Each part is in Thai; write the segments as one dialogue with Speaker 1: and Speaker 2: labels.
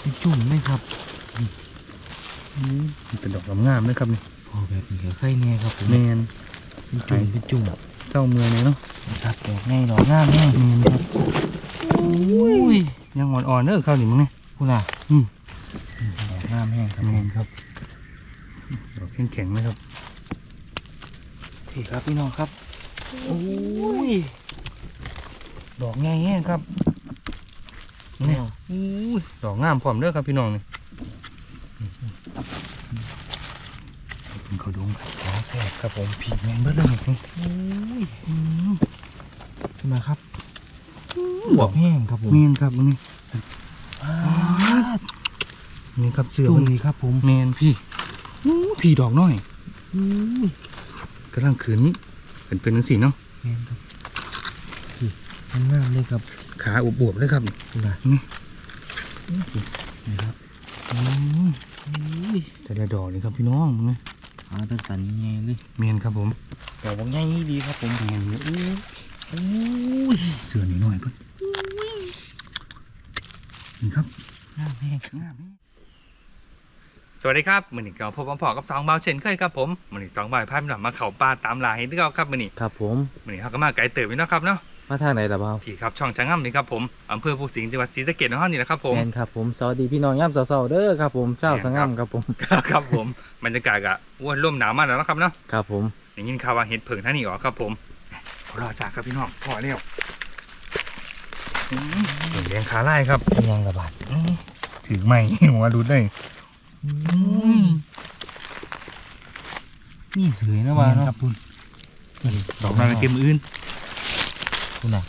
Speaker 1: เป็นจุ่มเลยครับ
Speaker 2: มันเป็นดอกงามๆเลยครับนี่
Speaker 1: พอแบบนี้ก็ไข่แน่ครับผม
Speaker 2: แมน
Speaker 1: เป็นจุ่มเป็นจุ่ม
Speaker 2: เศร้าเมื่อยเลยเนาะ
Speaker 1: นะครับดอกง่ายดอกงามแน่
Speaker 2: แมนครับ
Speaker 1: อุ้ย
Speaker 2: ยังอ่อนๆเด้อข้าวนี่มึงเนี่ย
Speaker 1: คุณอะ
Speaker 2: อืม
Speaker 1: ดอกงามแห้งครับ
Speaker 2: แม
Speaker 1: ผม
Speaker 2: นครับดอกแข็งๆนะครับ
Speaker 1: พี่ครับพี่น้องครับโอ้ย
Speaker 2: ดอกง่ายแห้งครับเนี่ยอู้ยดอกงามพร้อมเด้อครับพี่น้องนี่เป็นข้าวดงครับ
Speaker 1: ขอแสบครับผม
Speaker 2: ผีแมนเบิดเลยนี่
Speaker 1: โอ้ย
Speaker 2: อืม
Speaker 1: ขึ้นมาครับดอกแห้งครับผม
Speaker 2: แมนครับมึงนี่
Speaker 1: อ่า
Speaker 2: นี่ครับเสือ
Speaker 1: จุ่ม
Speaker 2: มัน
Speaker 1: นี่ครับผม
Speaker 2: แมนพี่อู้พี่ดอกน้อย
Speaker 1: อุ้ย
Speaker 2: กำลังขืนเป็นเป็นนังสีเนาะ
Speaker 1: แห้งครับพี่มันงามเลยครับ
Speaker 2: ขาอวบๆเลยครับ
Speaker 1: คุณอะ
Speaker 2: นี่
Speaker 1: นี่ครับ
Speaker 2: อืม
Speaker 1: อุ้ย
Speaker 2: แต่ละดอกนี่ครับพี่น้องมึงนะ
Speaker 1: อาตันตันๆไงเลย
Speaker 2: แมนครับผม
Speaker 1: ดอกบางใหญ่ดีครับผม
Speaker 2: แมนเนี่ยอู้
Speaker 1: อุ้ย
Speaker 2: เสือนี่หน่อยเพิ่นนี่ครับ
Speaker 1: งามแห้ง
Speaker 2: สวัสดีครับมือนี้ก็พบกับพ่อกับสองเบาเช่นเคยครับผมมือนี้สองบ่ายพาพี่หน่อยมาเขาป่าตามลาให้ที่เราครับมือนี้
Speaker 1: ครับผม
Speaker 2: มือนี้เขาก็มาไกลเติบอยู่เนาะครับเนาะ
Speaker 1: มาทางไหนล่ะบ่าว
Speaker 2: พี่ครับช่องช้างง่ำนี่ครับผมอำเภอภูสิงห์จังหวัดศรีสะเกษของเรานี่แหละครับผม
Speaker 1: แมนครับผมสวัสดีพี่น้องย่ำเสาๆเด้อครับผมเจ้าสง่ำครับผม
Speaker 2: ครับผมบรรยากาศก็อ้วนร่มหนาวมากแล้วนะครับเนาะ
Speaker 1: ครับผม
Speaker 2: อย่างนี้ข่าวว่าเห็ดเผิงท่านนี่ออกครับผมรอจากครับพี่น้องพอแล้วอืมเลี้ยงขาไล่ครับ
Speaker 1: เป็นยังระบาด
Speaker 2: อืมถือไม่หัวรุดเลย
Speaker 1: นี่สวยนะว่าเนาะ
Speaker 2: ครับคุณดอกนาฬิกามืออื่น
Speaker 1: คุณน่ะ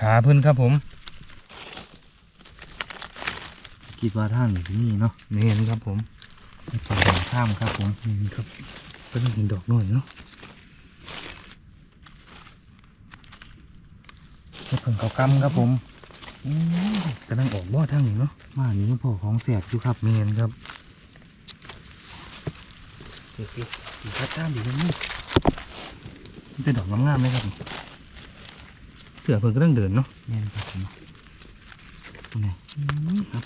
Speaker 2: ขาเพิ่นครับผม
Speaker 1: คิดว่าทางนี้ที่นี่เนาะ
Speaker 2: นี่เห็นครับผม
Speaker 1: ไม่ต้องเดินข้ามครับผม
Speaker 2: นี่ครับก็ต้องเห็นดอกหน่อยเนาะ
Speaker 1: ให้เพิ่งเขากำครับผม
Speaker 2: กำลังออกบ่อทางนี้เนาะ
Speaker 1: มานี่ยังพอของแสบอยู่ครับ
Speaker 2: นี่เห็นครับ
Speaker 1: เด็กๆดีครับตามดีนะนี่
Speaker 2: มัน เป็นดอกงามๆเลยครับ เสือเพิ่นก็ต้องเดินเนาะ
Speaker 1: แมนครับผม
Speaker 2: นี่ครับ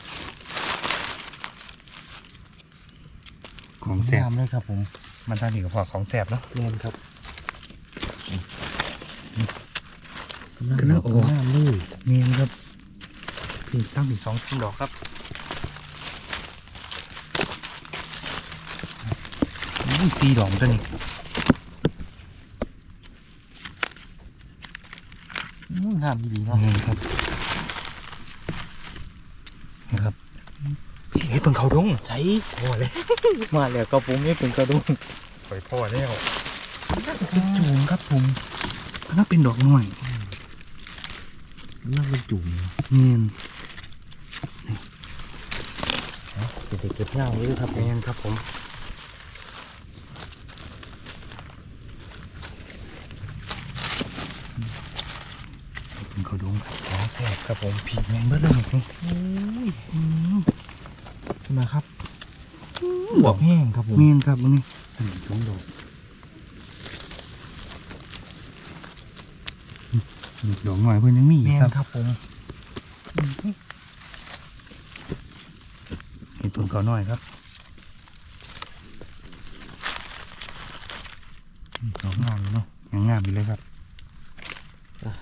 Speaker 2: ของแสบ
Speaker 1: งามเลยครับผม
Speaker 2: มันทางนี้ก็พอของแสบเนาะ
Speaker 1: แมนครับ
Speaker 2: กำลังออก
Speaker 1: งามเลย
Speaker 2: เนียนครับพี่ตั้งถึงสองสามดอกครับอุ้ยสี่ดอกจ้ะนี่
Speaker 1: อืม งามดีเนาะ
Speaker 2: เนียนครับนี่ครับพี่เห็ดเพิ่งเขาดง
Speaker 1: ใช่
Speaker 2: พอเลย
Speaker 1: มาแล้วก็ผมนี่เป็นกระดุม
Speaker 2: ปล่อยพ่อแล้วจูงครับผมน่าเป็นดอกหน่อย
Speaker 1: น่าเป็นจุ่ม
Speaker 2: เนียน
Speaker 1: เด็กๆเก็บเงาเลยครับผม
Speaker 2: เนียนครับผมเป็นเขาดงครับ
Speaker 1: ของแสบ ครับผม
Speaker 2: ผีแมงเบิดเลยนี่
Speaker 1: อุ้ย
Speaker 2: อืม
Speaker 1: ขึ้นมาครับบวบแห้งครับผม
Speaker 2: เนียนครับมึงนี่อันนี้สองดอกอืมดอกหน่อยเพิ่นยังมี
Speaker 1: แม
Speaker 2: อีก
Speaker 1: น
Speaker 2: ครับ
Speaker 1: ครับผม
Speaker 2: เห็นเพิ่งเขาหน่อยครับอืมดอกงามอยู่เนาะยังงามอยู่เลยครับ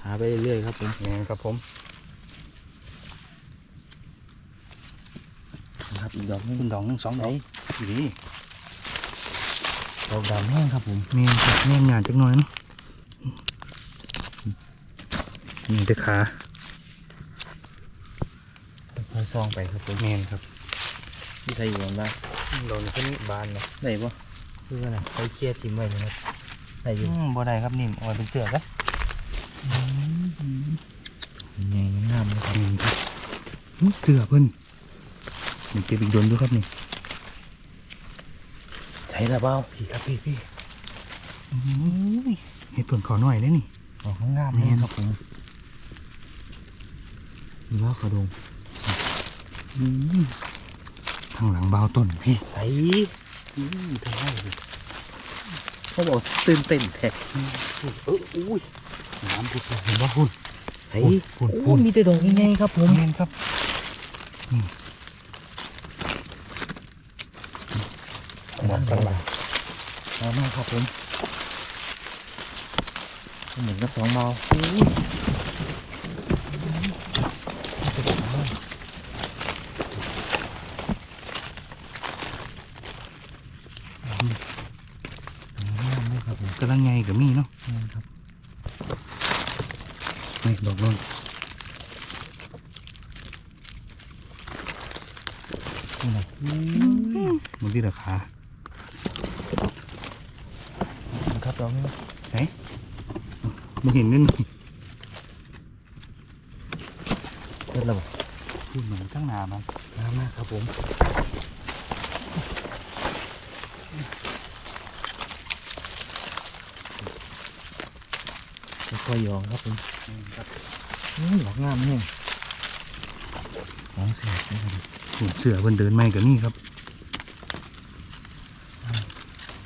Speaker 1: หาไปเรื่อยๆครับผม
Speaker 2: แมนครับผม
Speaker 1: ครับ อีกดอกหนึง
Speaker 2: เป็นดอกหนึ่งสองดอกดี
Speaker 1: ดอกดำแห้งครับผม
Speaker 2: แมนครับแมนงานจักหน่อยเนาะนี่แต่ขา
Speaker 1: ค่อยๆซองไปครับผม
Speaker 2: แมนครับ
Speaker 1: ที่ใครอยู่บ้างบ้าง
Speaker 2: โดนขึ้นบานเลย
Speaker 1: ไหนบ่คือว่าไงใครเครียดทิมไว้นะครับไหนอยู่
Speaker 2: บ่ได้ครับนิ่มเอาไว้เป็นเสือครับ
Speaker 1: ไงงามเลยครับ
Speaker 2: แมนครับอุ๊ยเสือเพิ่น นี่เก็บอีกโดนด้วยครับนี่
Speaker 1: ใช่ละเบ้าพี่ครับพี่พี่
Speaker 2: เห็ดเพิ่งเขาหน่อยได้นี่
Speaker 1: ดอกงาม
Speaker 2: แม่
Speaker 1: เลย
Speaker 2: น
Speaker 1: ครับผมมีว่าขอดง
Speaker 2: อืมทางหลังเบาวต้นพี่
Speaker 1: ใส่อืมทำไมเขาบอกตื่นเต้นแท้เอออุ้ย
Speaker 2: น้ำพุดเห็นว่าพุ่น
Speaker 1: เฮ้ย
Speaker 2: พุ่น
Speaker 1: โอ้
Speaker 2: พุ่น
Speaker 1: มีแต่ดอกง่ายๆครับผม
Speaker 2: เห็นครับ หมอนกันละ
Speaker 1: เอามาครับผมเหมือนกับสองเบาโอ้ย
Speaker 2: ครับผมกำลังไงกับมีเนาะ
Speaker 1: นี่ครับ
Speaker 2: นี่ดอกนน
Speaker 1: นี่นะ
Speaker 2: มันที่ราคา
Speaker 1: ครับดอกนี้
Speaker 2: ไม่เห็นนี่
Speaker 1: เลิศแล้วบ่
Speaker 2: คือเหมือนตั้งนานมัน
Speaker 1: มามาครับผมค่อยๆยองครับผม
Speaker 2: ครับ
Speaker 1: นี่ดอกงามเนี่ยของเสียนะครับ
Speaker 2: เสือเพิ่นเดินไม่กับนี่ครับ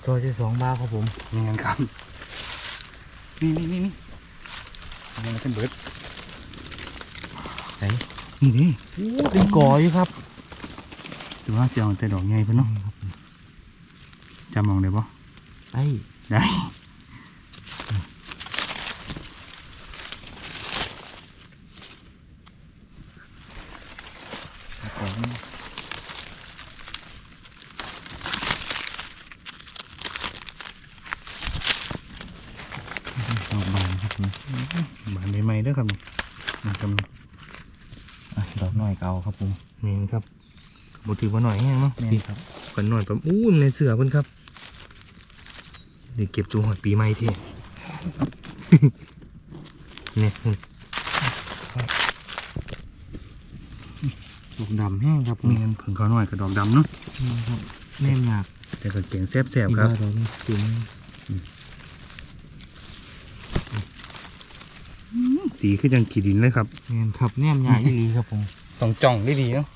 Speaker 1: ซอยที่สองบาทครับผม
Speaker 2: นี่นครับ นี่นี่นี่นี่ยังไม่เป็นเบิด
Speaker 1: ไหน
Speaker 2: นี่นี่
Speaker 1: โอ้เป็นกออยู่ครับ
Speaker 2: ถือว่าเสียงแต่ดอกใหญ่เพิ่นเนาะจำมองได้ปะ
Speaker 1: ไอ้
Speaker 2: ได้
Speaker 1: ดอกนี้ ดอกบานครับผม
Speaker 2: บานใหม่ๆเด้อครับนี่นี่ครับ
Speaker 1: อะดอกน้อยเก่าครับผม
Speaker 2: นี่ครับบถือว่าหน่อยแห้งเนาะ
Speaker 1: แม่น
Speaker 2: พี่
Speaker 1: ครับ
Speaker 2: กันหน่อยปั๊บอู้ในเสือเพิ่นครับเดี๋ยวเก็บตัวหอยปีใหม่เท่เนี่ย
Speaker 1: ดอกดำแห้งครับผม
Speaker 2: มีเงินผึ่งเขาหน่อยกับดอกดำเนาะ
Speaker 1: นี่ครับแน่นหนัก
Speaker 2: แต่ก็เก่งแซ่บๆครับ
Speaker 1: อีกแล้วดอกนี้จริง
Speaker 2: สีคือจังขีดินเลยครับ
Speaker 1: แน่นครับแนมหยาอีหลีครับผม
Speaker 2: ต้องจ่องได้ดีเนาะ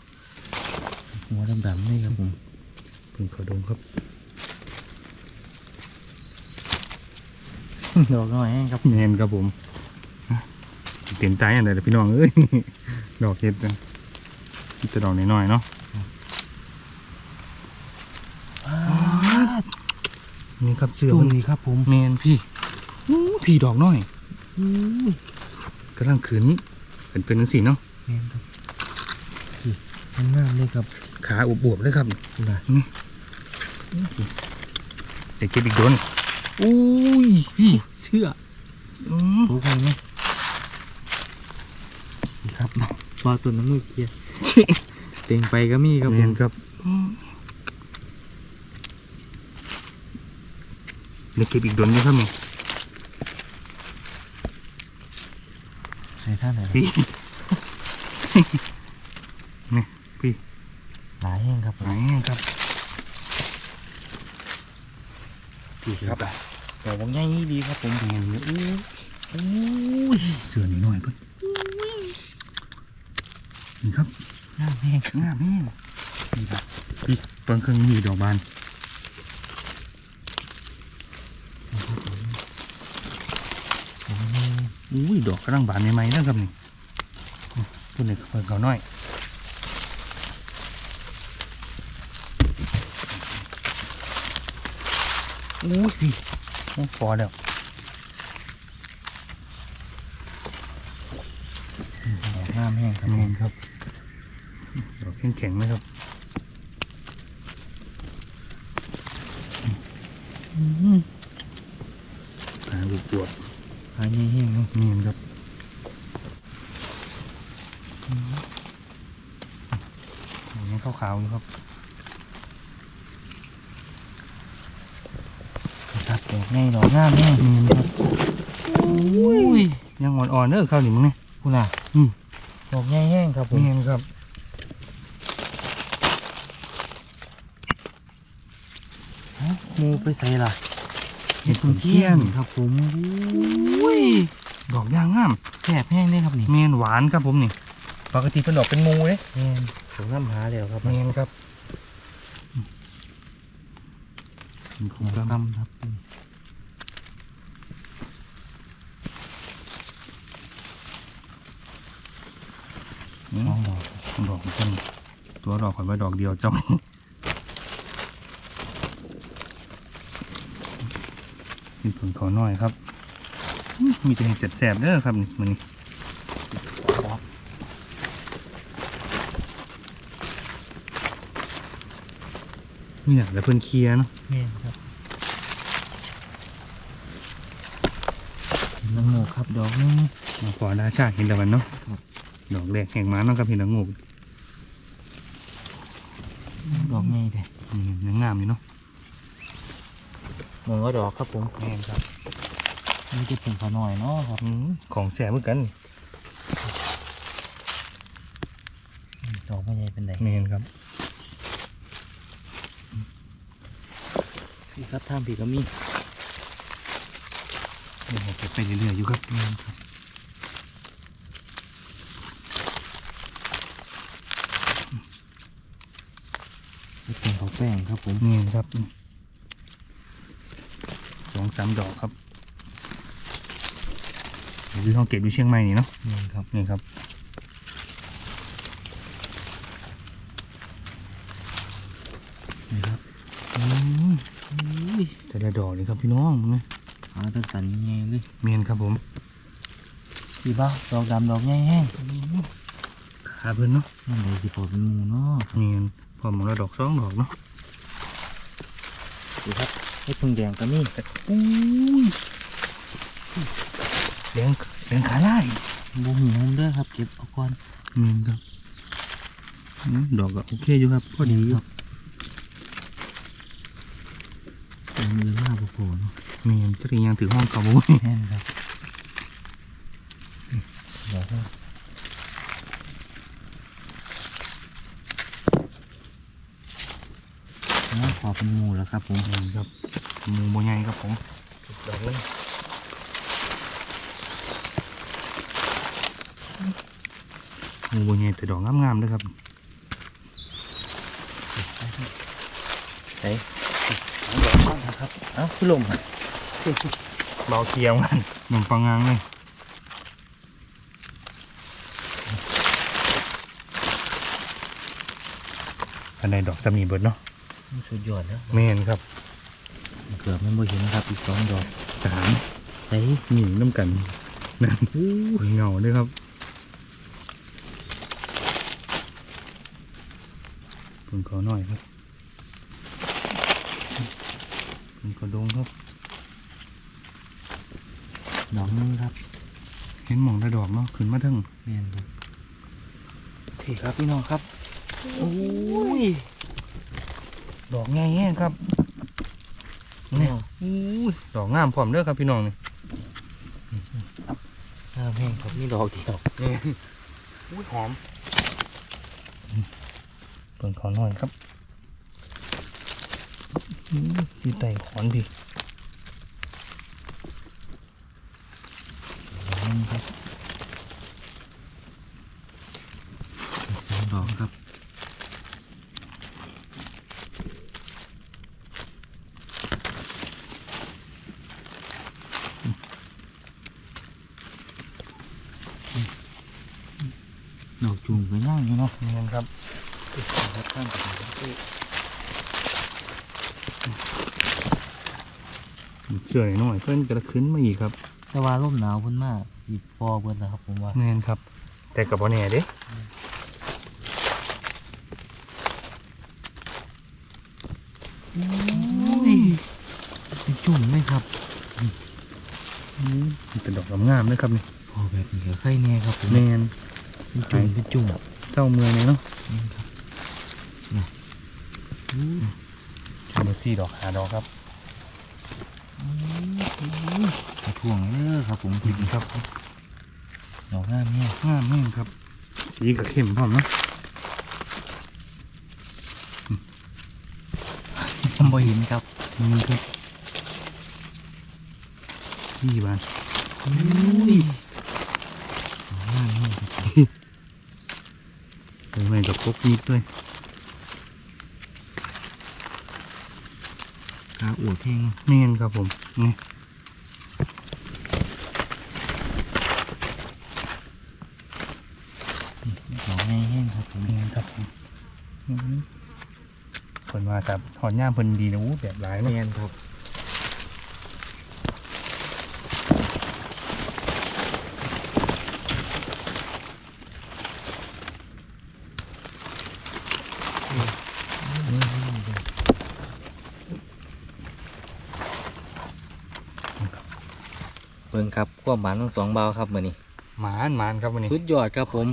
Speaker 1: หัวดำๆนี่ครับผม
Speaker 2: ผึ่งเขาดงครับ
Speaker 1: ดอกน้อยแห้งครับ
Speaker 2: เงินครับผมเต็มใจอันไหนล่ะพี่น้องเอ้ยดอกเห็ดจังมีแต่ดอกน้อยๆเนาะนี่ครับเสือ
Speaker 1: จุ่
Speaker 2: มั
Speaker 1: ม
Speaker 2: น
Speaker 1: นี่ครับผม
Speaker 2: เมนพี่อู้พี่ดอกน้อย
Speaker 1: อู้ย
Speaker 2: กำลังขืนเป็นเป็นนังสีเนาะ
Speaker 1: แน่นครับนี่มันงามเลยครับ
Speaker 2: ขาอวบๆเลยครับ
Speaker 1: คุณน่ะ
Speaker 2: นี่เดี๋ยวเก็บอีกโดนอุ้ยพี่
Speaker 1: เสื้อ
Speaker 2: อืม
Speaker 1: ถูกไหมนี่ครับปลาตัวน้ำมือเกียร์เต็งไปก็มีครับผ
Speaker 2: เม
Speaker 1: ม
Speaker 2: นครับเดี๋ยวเก็บอีกโดนอยู่ครับนี่
Speaker 1: ในท่านไหน
Speaker 2: พี่นี่พี่
Speaker 1: หลายแห้งครับผ
Speaker 2: ไหน
Speaker 1: ม
Speaker 2: ครับพี่ครับ
Speaker 1: ดอกบางใหญ่นี่ดีครับผม
Speaker 2: เมนอยู่อู้อู้ยเสือหน่อยหน่อยเพิ่นนี่ครับ
Speaker 1: งามแห้ง
Speaker 2: งามแม่นี่ครับพี่ต้นเครื่องมีดอกบาน อุ้ยดอกกำลังบานใหม่ๆนะครับนี่ตัวนี้เพิ่งเขาน้อยอุ้ยพี่โอ้พอแล้ว
Speaker 1: ดอกงามแห้งครับ
Speaker 2: ทำ
Speaker 1: ผ
Speaker 2: เงิ
Speaker 1: ม
Speaker 2: นครับดอกแข็งๆนะครับหาบุบปวด
Speaker 1: หายแห้งๆเนาะ
Speaker 2: เงินครับอยังนี้ขาวๆอยู่ครับ
Speaker 1: ครับดอกใหญ่ดอกงามแห้ง
Speaker 2: เงินครับอุ้ยยังอ่อนๆเด้อข้าวหนี่มึงเนี่ย
Speaker 1: คุณน่ะ
Speaker 2: อืม
Speaker 1: ดอกใหญ่แห้งครับผม
Speaker 2: เงินครับ
Speaker 1: หมูไปใส่ละ
Speaker 2: เห็ดคุณเพี้ยน
Speaker 1: ครับผม
Speaker 2: อุ้ยดอกยางงาม
Speaker 1: แสบแห้งเลยครับนี่
Speaker 2: เมนหวานครับผมนี่ปกติเป็นดอกเป็นมูเลย
Speaker 1: เมนผมน้ำหาแล้วครับ
Speaker 2: เมนครับผน
Speaker 1: กำครับองอ
Speaker 2: ดอกเป็นตัวดอกขอนไว้ดอกเดียวจ้อง เจ้ามีผลขอน้อยครับอื้อมีแต่เห็ดแสบๆเด้อครับมันนี้
Speaker 1: สองดอก
Speaker 2: นี่อยากแต่เพิ่นเคลียร์เนาะ
Speaker 1: แม่นครับน้ำโมกครับดอกหนึง
Speaker 2: มาขอดาชาเห็นแล้วมันเนาะ
Speaker 1: ครับ
Speaker 2: ดอกแรกแห่งมาเนาะครับเห็นแล้วงูก
Speaker 1: ดอกใหญ่เลย
Speaker 2: อืมยังงามอยู่เนาะ
Speaker 1: มองว่าดอกครับผม
Speaker 2: แม่นครับ
Speaker 1: นี่จะเป็นขอหน่อยเนาะครับ
Speaker 2: อืมของแสบเหมือนกัน
Speaker 1: ดอกไม่ใหญ่เป็นไง
Speaker 2: แม่นครับ
Speaker 1: พี่ครับท่ามพี่ก็มี
Speaker 2: เดี๋ยวเก็บไปเรื่อยๆอยู่ครับแม่นครับ
Speaker 1: จะเป็นเขาแป้งครับผม
Speaker 2: แม่นครับส องสามดอกครับเดี๋ยวพี่ห้องเก็บอยู่เชียงใหม่นี่เนาะ
Speaker 1: นี่ครับ
Speaker 2: นี่ครับ
Speaker 1: นี่ครับ
Speaker 2: อืมแต่ละดอกนี่ครับพี่น้องมึงนะ
Speaker 1: หาต้นสันใหญ่เลย
Speaker 2: เมนครับผม
Speaker 1: พี่บ้าดอกดำดอกใหญ่แห้ง
Speaker 2: ขาเพิ่นเนาะ
Speaker 1: นั่นเลยสิโผล่เป็นหมูเนาะ
Speaker 2: เมนพอมองแล้วดอกสองดอกเนาะ
Speaker 1: ดูครับ ให้พึ่งแดงก็มี
Speaker 2: อุ้ยแดงแดงขาไล่
Speaker 1: บูหูผมเด้อครับ เก็บเอาก่อน
Speaker 2: เมนครับอืมดอกก็โอเคอยู่ครับพอดีอยู่
Speaker 1: เป็นมือมากโผล่เนาะ
Speaker 2: เมนจะได้ยังถือห้องเขาบุ้ย
Speaker 1: แน่นครับเดี๋ยวครับน้ำขอเป็นหมูแล้วครับผม
Speaker 2: เมนครับ หมูโบใหญ่ครับผมดอกนึงหมูโบใหญ่แต่ดอกงามๆเลยครับ
Speaker 1: ไหนสองดอกบ้างนะครับเอ้าพี่ลมฮะ
Speaker 2: เบาเคียวมันหนุ่มปังงางเลยอันในดอกสามีเบิดเนาะ
Speaker 1: สุดยอดแล้ว
Speaker 2: เมนครับ
Speaker 1: เกือบไม่บ่เห็นครับอีกสองดอก
Speaker 2: สาม
Speaker 1: ไอ้
Speaker 2: หนีน้ำกันนั่นอู้ยเหงาด้วยครับเพิ่งขอหน่อยครับเพิ่งขอดงครับ
Speaker 1: ดอกนึงครับ
Speaker 2: เห็นหมองแต่ดอกเนาะขึ้นมาทั้ง
Speaker 1: เมียนครับพี่ครับพี่น้องครับโอ้ย
Speaker 2: ดอกง่ายๆครับ
Speaker 1: เนี่
Speaker 2: เนี่ยยอู้ยดอกงามพร้อมเด้อครับพี่น้องนี่
Speaker 1: น้าแห้งครับนี่ดอกเดียว
Speaker 2: อุ้ยหอมเพิ่งขอหน่อยครับอื้ออยู่ใต้ขอนพี่
Speaker 1: ดอกนึงครับอีกสองดอกครับดอกจุ่มก็ย่างอยู่เนาะ
Speaker 2: นี่ครับ
Speaker 1: ครับข้างกับผมที่
Speaker 2: เชื่อหน่อยเพื่อนจะขึ้นมาอีกครับ
Speaker 1: แต่ว่าร่มหนาวเพิ่นมากอีฟอเพิ่นแล้วครับผมว่า
Speaker 2: แน่นครับ แต่กับบ่แน่เด้
Speaker 1: เป็นจุ่มเลยครับ
Speaker 2: มันเป็นดอกงามๆเลยครับนี่
Speaker 1: พอแบบนี้ก็ไข่แน่ครับผม
Speaker 2: แน่น
Speaker 1: เป็นจุ่มเป็นจุ่ม
Speaker 2: เศร้าเมื่อยเลยเนาะ
Speaker 1: นี่ครับ
Speaker 2: เบอร์สี่ดอกหาดอกครับ
Speaker 1: กระถ่วงเด้อครับผม
Speaker 2: ดีครับ
Speaker 1: ดอกงามเนี่ย
Speaker 2: งามแม่นครับ สีกับเข้มพร้อมนะ
Speaker 1: ผมบ่เห็นครับ
Speaker 2: นี่ครับนี่บ้าน
Speaker 1: อุ้ยงามเนี่ยครับ
Speaker 2: เออไม่ดอกพกนิดด้วย
Speaker 1: ขาอวดแห้ง
Speaker 2: แม่นครับผมนี่
Speaker 1: ดอกง
Speaker 2: ครับผมอืมเพิ่นมาแต่หอนย่ามเพิ่นดีนะอู้แบบหลาย
Speaker 1: แม
Speaker 2: เนาะ
Speaker 1: นครับ เบิ่งครับความหวานทั้งสองเบาครับมื้อนี้
Speaker 2: หมานหมานครับวันนี้
Speaker 1: สุดยอดครับผม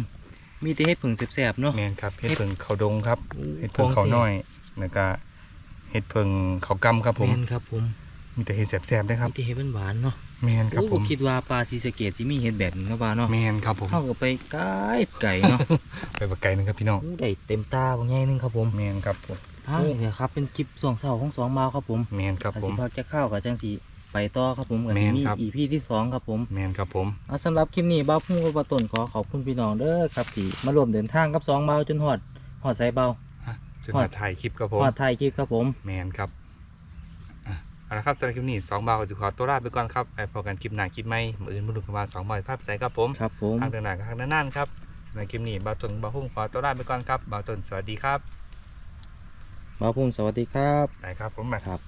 Speaker 1: มีแต่เฮ็ดผึ่งแสบๆเนาะ
Speaker 2: แมนครับเห็ดเพิงเขาดงครับเห็ด
Speaker 1: ข
Speaker 2: เพิ
Speaker 1: องง
Speaker 2: เขา
Speaker 1: แซ่บ
Speaker 2: น้อยแล้วก็เห็ดเพิงเขากำครับผม
Speaker 1: แมนครับผม
Speaker 2: มีแต่เห็ดแสบๆได้ครับ
Speaker 1: มีแต่เฮ็ดหวานๆเนาะ
Speaker 2: แมนครับ
Speaker 1: โอ้
Speaker 2: ผม
Speaker 1: คิดว่าปลาซีสะเกตสิมีเฮ็ดแบบนี้ครับว่าเนาะ
Speaker 2: แมนครับผม
Speaker 1: เฮาก็ไปไกลไก่เนาะ
Speaker 2: ไปบักไก่หนึงครับพี่น้อง
Speaker 1: โอ้ได้เต็มตาบ่ใหญ่นึงครับผม
Speaker 2: แมนครับผม
Speaker 1: อ่าเนี่ยครับเป็นคลิปสองเสาของสองเบาครับผม
Speaker 2: แมนครับ
Speaker 1: อัน
Speaker 2: ผ
Speaker 1: สิ
Speaker 2: ม
Speaker 1: พักจะเข้ากับจังสี ไปต่อครับผมกับ
Speaker 2: แม่น
Speaker 1: มี
Speaker 2: ครับ
Speaker 1: อีพีที่สองครับผม
Speaker 2: แมนครับผม
Speaker 1: เอาสำหรับคลิปนี้บ้าวพุ่งกับปาต้นขอขอบคุณพี่น้องเด้อครับที่มารวมเดินทางกับสองเบาจนหอดหอดใส่เบา
Speaker 2: จน
Speaker 1: ฮอ
Speaker 2: มา
Speaker 1: ด
Speaker 2: ถ่ายคลิปครับผม
Speaker 1: หอดไทายคลิปครับผม
Speaker 2: แมนครับอะเอาละครับสำหรับคลิปนี้สองบาทก็จะขอตัวลาไปก่อนครับไปพบกันคลิปหน้าคลิปใหม่มืออื่นมาดูกันว่าสองบาทภาพใสครับผม
Speaker 1: ครับผม
Speaker 2: ทางเดินหน้ากับทางเดินหน้าครับสำหรับคลิปนี้บาวตนบาวพุ่มขอตัวลาไปก่อนครับบาวตนสวัสดีครับ
Speaker 1: บ้าวพุ่งสวัสดีครับ
Speaker 2: ไปครับผมมา
Speaker 1: ครับ